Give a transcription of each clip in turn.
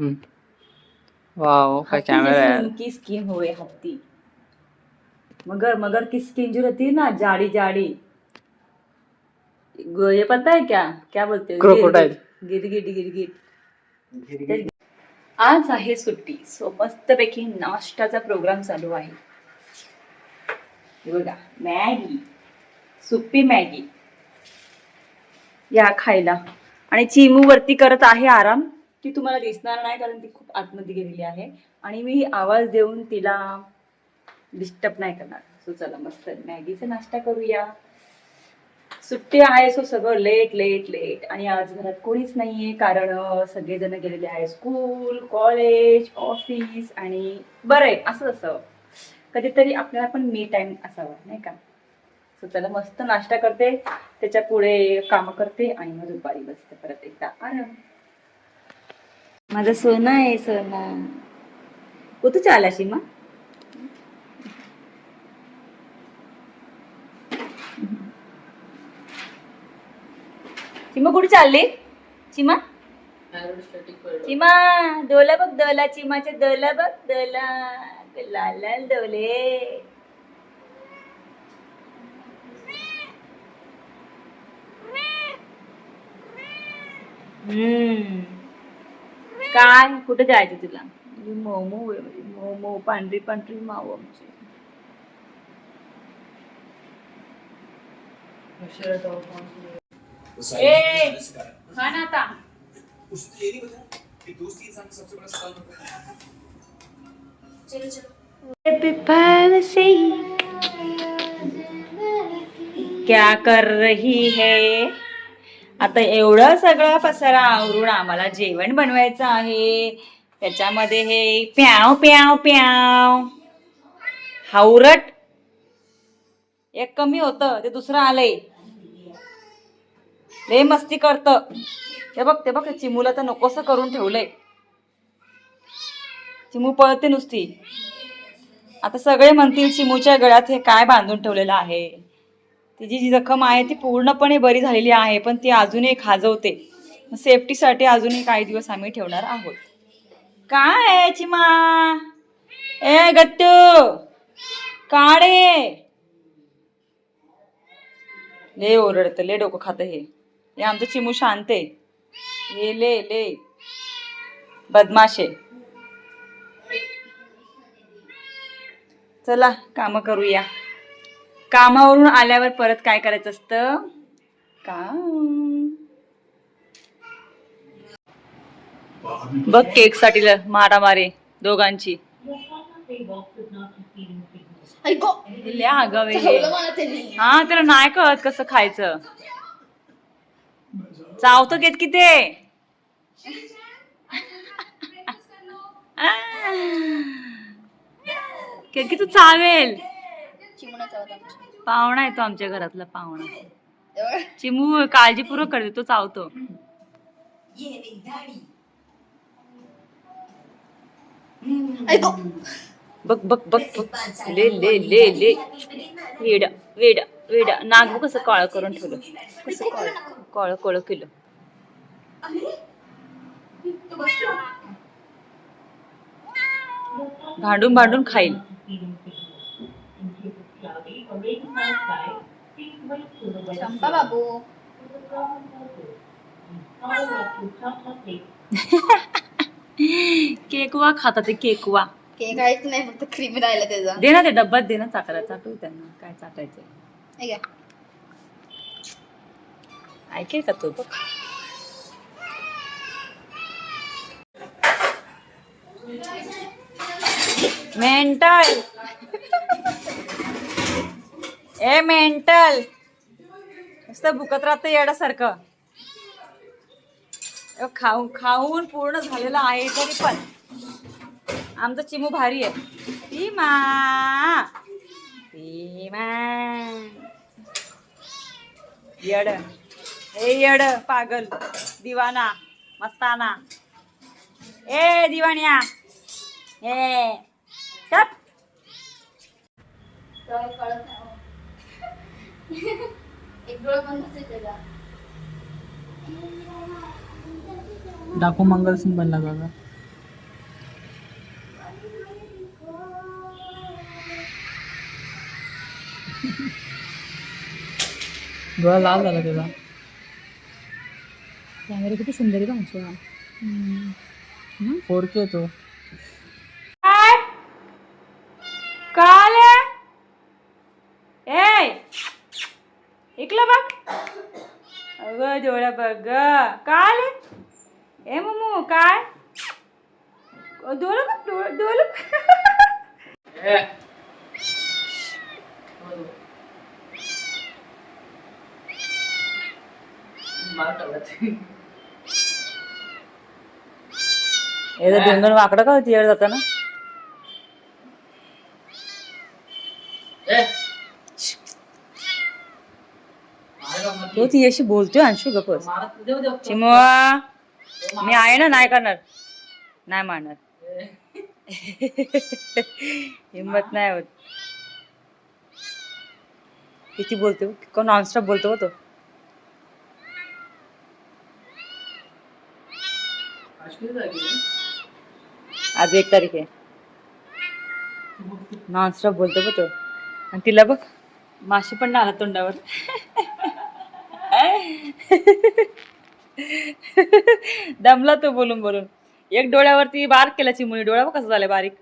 हम्म. वाव काय कॅमेरा जैसी आहे. उनकी स्किन होए हत्ती. मगर मगर की स्किन जो रहती है ना जाड़ी जाड़ी. ग- ये पता है क्या? क्या बोलते? हैं Crocodile. गिरगिट गिरगिट आज आहे सुट्टी. सो मस्तपैकी नाश्त्याचा प्रोग्राम चालू आहे. हे बघा मॅगी. सुप्पी मॅगी. या खायला. आणि चिमू वरती करत आहे आराम. ती तुम्हाला दिसणार नाही कारण ती खूप आतमध्ये गेलेली आहे. आणि मी आवाज देऊन तिला डिस्टर्ब नाही करणार. सो चला मस्त मॅगीचा नाश्ता करूया. सुट्टी आहे सो सगळं लेट लेट लेट आणि आज घरात कोणीच नाहीये कारण सगळेजण गेलेले आहे स्कूल कॉलेज ऑफिस आणि बरं आहे असंच असावं कधीतरी आपल्याला पण मी टाइम असावा नाही का? सो चला मस्त नाश्ता करते. त्याच्या पुढे कामं करते आणि मग दुपारी बसते परत एकदा. आराम. माझा सोना आहे सोना. कुठं चाला शिमा चिमा कुठे चालली? चिमा? चिमा डोला बघ दला चिमाचे दला बघ दला लाल लाल डोले. हम्म. काय कुठे जायचं तुला? ही मोमो आहे मोमो पांढरी पांढरी माव आमची. ए खा ना आता. क्या कर रही है? आता एवढं सगळं पसारा आवरून आम्हाला जेवण बनवायचं आहे. त्याच्यामध्ये हे प्याव प्याव प्याव. हावरट एक कमी होतं ते दुसरं आलंय. लय मस्ती करत. ते बघ ते बघ चिमूला तर नकोस करून ठेवलंय. चिमू पळते नुसती. आता सगळे म्हणतील चिमूच्या गळ्यात हे काय बांधून ठेवलेलं आहे. तिची जी जखम आहे ती पूर्णपणे बरी झालेली आहे पण ती अजूनही खाजवते. सेफ्टीसाठी अजूनही काही दिवस आम्ही ठेवणार आहोत. काय आहे चिमा? ए गट्टू! काळे ले ओरडतं ले डोकं खातं हे. हे आमचं चिमू शांत आहे. हे ले ले बदमाशे चला काम करूया. कामावरून आल्यावर परत काय करायचं असतं? काम. बघ केकसाठी मारामारी दोघांची. आहे हे. हा त्याला नाही कळत कसं खायचं. चावतं घेत की ते केत की तू चावेल? पाहुणा आहे तो आमच्या घरातला पाहुणा. चिमू काळजीपूर्वक करते तो चावतो. बघ बघ बघ बघ. ले ले ले ले. वेडा वेडा वेडा. नाग बघ कसं काळं करून ठेवलं. कसं काळं? काळं काळं केलं. भांडून भांडून खाईल चंपा बाबू केकवा खाता ते केकवा. केक काहीच नाही फक्त क्रीम राहिला त्याचा. दे ना ते डब्यात दे ना चाकायला चाटू त्यांना काय चाटायचं हे घ्या. ऐकेल का तो? बघ मेंटल ए मेंटल. नुसतं भुकत राहतं येड्यासारखं. खाऊन खाऊन पूर्ण झालेलं आहे तरी पण. आमचं चिमू भारी आहे. भीमा. भीमा. येड. ए येड पागल. दिवाना मस्ताना. ए दिवाण्या ए चप. तर कळत नाही. एक डोळा बंद असेल डाकू मंगलसिंग बनला का डोळा लाल झाला त्याचा. कॅमेरा किती सुंदर आहे का फोर के तो. डोळा बघ. ग काल ए मम्मू काय? डोळं डोळं. याचं ढेंगण वाकडं का होती येड जाताना. तो ती अशी बोलतोय अंशू गपस चिमवा मी आहे ना नाही करणार. नाही मारणार. हिंमत नाही होत. किती हो, बोलतो कोण नॉनस्टॉप बोलतो तो. आज एक तारीख आहे. नॉनस्टॉप बोलतो बघ तो. आणि तिला बघ माशी पण आला तोंडावर. दमला तो बोलून बोलून. एक डोळ्यावरती बारीक केला चिमुनी डोळा बघ कसं झालं बारीक.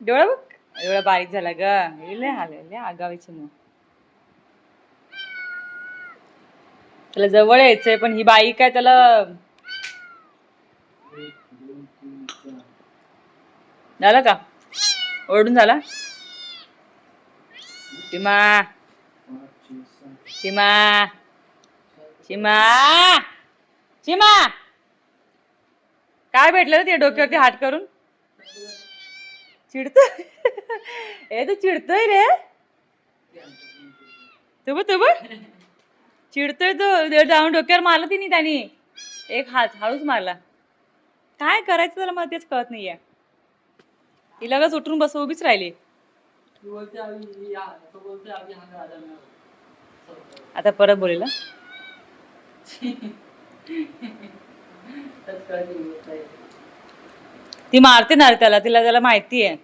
डोळा बघ. एवढा बारीक झाला ग. हे लय आगावी चिमू त्याला जवळ यायचंय पण ही बाई काय त्याला झालं का? ओरडून झाला? मा सीमा सीमा सीमा काय भेटलं ते डोक्यावरती हात करून? चिडत ए तू चिडतोय रे? तू तू चिडतोय तो. जाऊन डोक्यावर मारलं तिने त्याने. एक हात हळूच मारला. काय करायचं त्याला मला तेच कळत नाहीये. ती लगच उठून बस उभीच राहिली. आता परत बोलेल? ती मारते ना त्याला तिला त्याला माहिती आहे.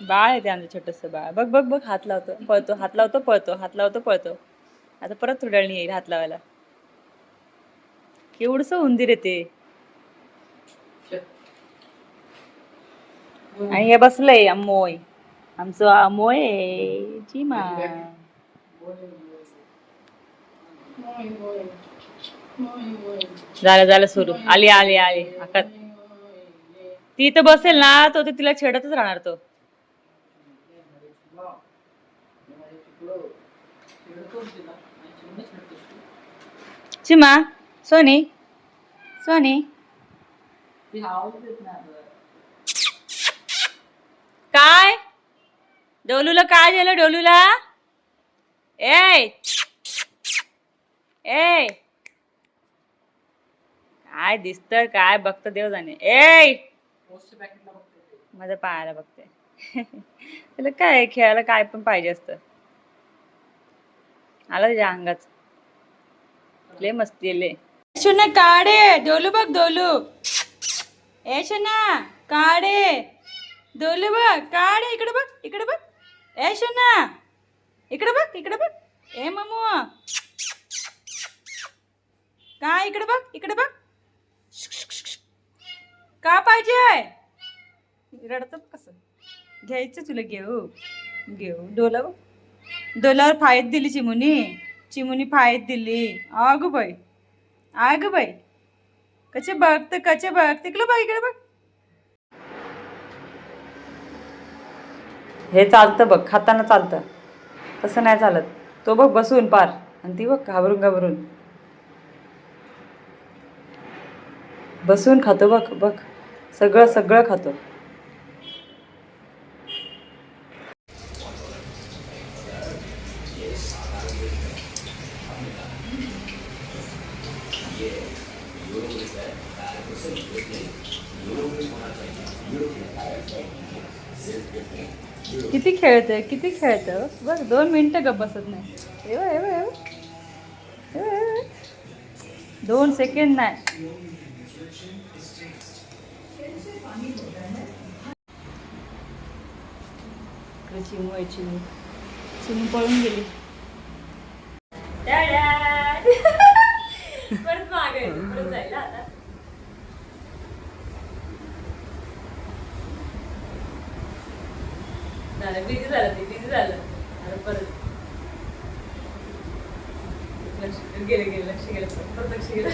बाळ आहे ते आमचं छोटस बाळ. बघ बघ बघ हात लावतो. पळतो हात लावतो पळतो हात लावतो पळतो. आता परत थोड्या वेळाने येईल हात लावायला. केवढस उंदीर येते आणि हे बसलंय अमोय आमचं आहे. चिमा झालं झालं सुरू. आली आली आली. आकात ती इथं बसेल ना तो तर तिला छेडतच राहणार तो. चिमा सोनी. सोनी. काय? डोलूला काय झालं डोलूला? ए ए काय दिसत काय बघत देव जाणे ए माझं पायाला बघते. त्याला काय खेळायला काय पण पाहिजे असतं. आला त्याच्या अंगाच लय मस्ती आहे, लय. शोना काढे. डोलू बघ डोलू. ए शोना काढे. डोलू बघ काढे. इकडे बघ इकडे बघ. ए शोना इकडे बघ इकडे बघ ए मामू काय इकडे बघ इकडे बघ का पाहिजे रडत कसं घ्यायचं तुला घेऊ घेऊ डोला डोलावर फायत दिली चिमुनी चिमुनी फायत दिली अग बाई आग बाई कसे बघते कसे बघ तिकडं बघ इकडे बघ हे चालतं बघ खाताना चालतं. तसं नाही चालत. तो बघ बसून पार आणि ती बघ घाबरून घाबरून. बसून खातो बघ बघ. सगळं सगळं खातो. किती खेळतोय किती खेळतोय हो? बघ दोन मिनटं गप बसत नाही. एव एव एव दोन सेकंड नाही. चिमू आहे चिमू. चिमू पळून गेली. परत मागे परत जायला आता. झालं बिझी झालं ते बिझी झालं. आता परत. लक्ष गेलं गेलं लक्ष गेलं परत परत लक्ष गेलं.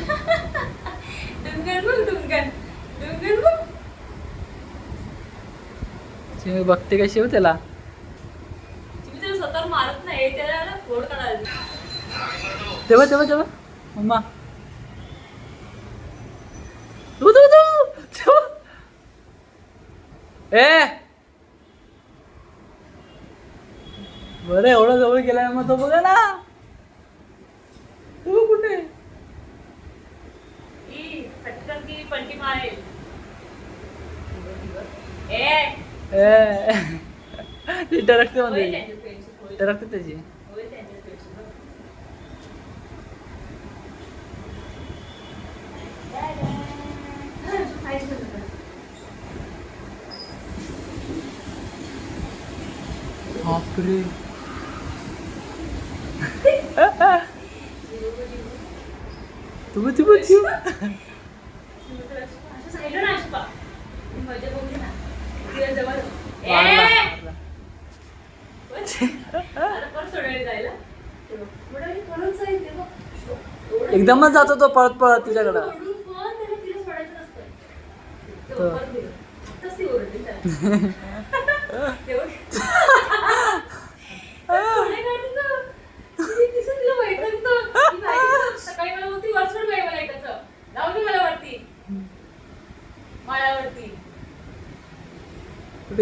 डुंगन बघ डुंगन डुंगन बघ चिमी बघते कशी हो त्याला? तुम्ही त्याला स्वतः मारत नाही त्याला ना फोड काढायला तेव्हा तेव्हा तेव्हा. मम्मा. तू तू तू. ए! बरं एवढं जवळ गेलाय मग तो बघा ना. तू कुठे? पलटी मारेल. ती होईल मध्ये त्यांची. बापरे तुम्ही तुम्ही असं साईडला ना अशपा. मी मजा बघली ना. तिला जवळ ए! आता परत सोडायला जायला. सोडायला परत ते बघ. एवढं एकदमच जातो तो पळत पळत तुझ्याकडं ओरडून पण त्याला तिला सोडायचं नसतं. तो. तेव्हा परत गेलं. आत्ताच ती ओरडली त्याला. तेव्हा- सोडायला काढली तर. ती दिसत तिला वैतागतं. ती माहिती सकाळी मला बोलती, "वर सोड बाई मला एकाचं. जाऊ दे मला वरती माळ्यावरती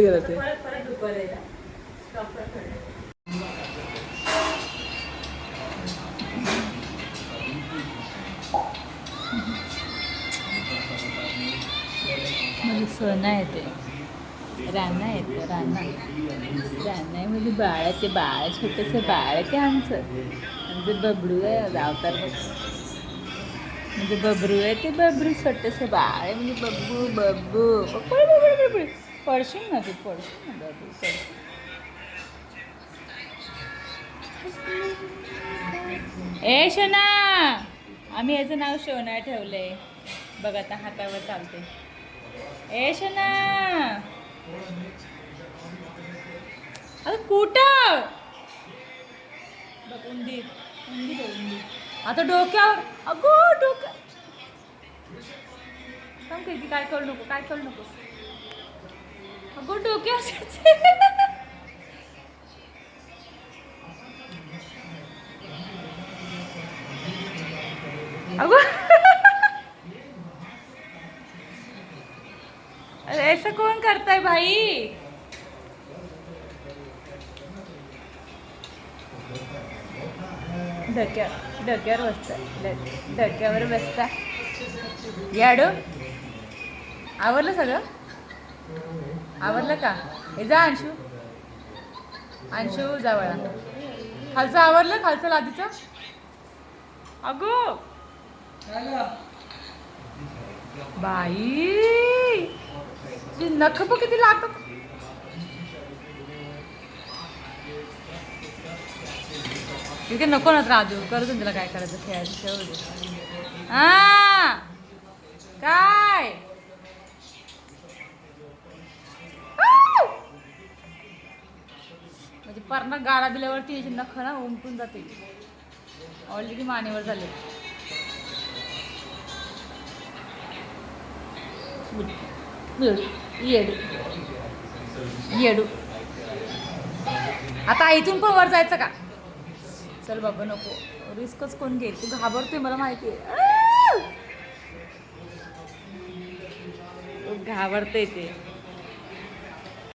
कुठे गेला ते. म्हणजे सोना येते. राणा येते राणा राणा आहे म्हणजे बाळ आहे ते बाळ छोटंसं बाळ आहे ते आमचं. म्हणजे बबडू आहे अवतार म्हणजे बबरू आहे ते बबरू छोटंसं बाळ आहे म्हणजे बब्बू बब्बू बब्बू पडशील ना तू पडशील ना ए शोना! आम्ही याचं नाव शोना ठेवलंय. बघ आता हातावर चालते ए शोना! अगं कुठं? बघ उंदीर उंदीर उंदीर आता डोक्यावर अगो डोक्या सांगते की काय करू नको काय करू नको अगं डोक्यावर चढते. अगो. अरे ऐसा कौन करता है भाई? डोक्या डोक्यावर बसता ड- डोक्यावर बसता याडो? आवरलं सगळं? आवडलं का? हे जा अंशू. अंशू जावळा. खालचं आवडलं? खालचं लादीचं? अगो. बाई. तुझी नख पण किती लागतात तिथे नको ना राजू. करतो तिला काय करायचं? खेळायचं हा. काय? म्हणजे पर्ण गाळा दिल्यावरती याची नख ना उमटून जाते. ऑलरेडी मानेवर झाले. येडू येडू. येडू. आता इथून पण वर जायचं का? चल बाबा नको. रिस्कच कोण घेईल? तू घाबरतोय मला माहिती आहे. घाबरते ते.